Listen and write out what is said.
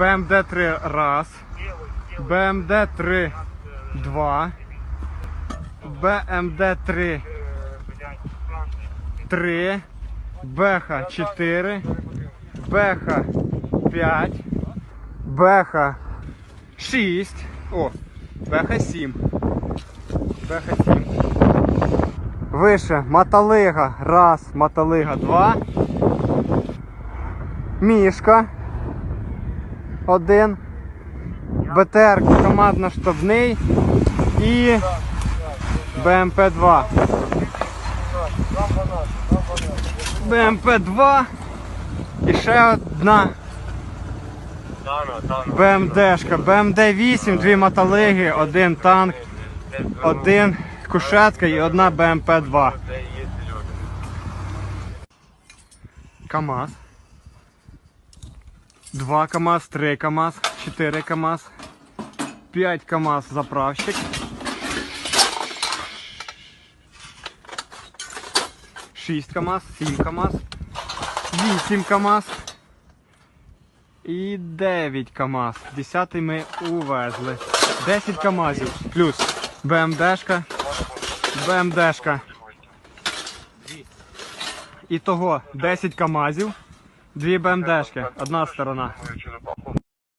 БМД-3 раз. БМД-3 два. БМД-3 3. Беха 4. Беха 5. Беха 6. О, Беха 7. Беха 7. Вище Маталига. Раз. Маталига 2. Мішка. Один. БТР командно-штабний. І БМП-2. БМП-2. І ще одна БМДшка. БМД-8, дві мотолиги, один танк, один кушетка і одна БМП-2. КАМАЗ. Два КАМАЗ, три КАМАЗ, чотири КАМАЗ, п'ять КАМАЗ заправщик. Шість КАМАЗ, сім КАМАЗ, вісім КАМАЗ і 9 КАМАЗ. Десятий ми увезли. 10 КАМАЗів плюс БМДшка, БМДшка. Ітого 10 КАМАЗів, дві БМДшки, одна сторона.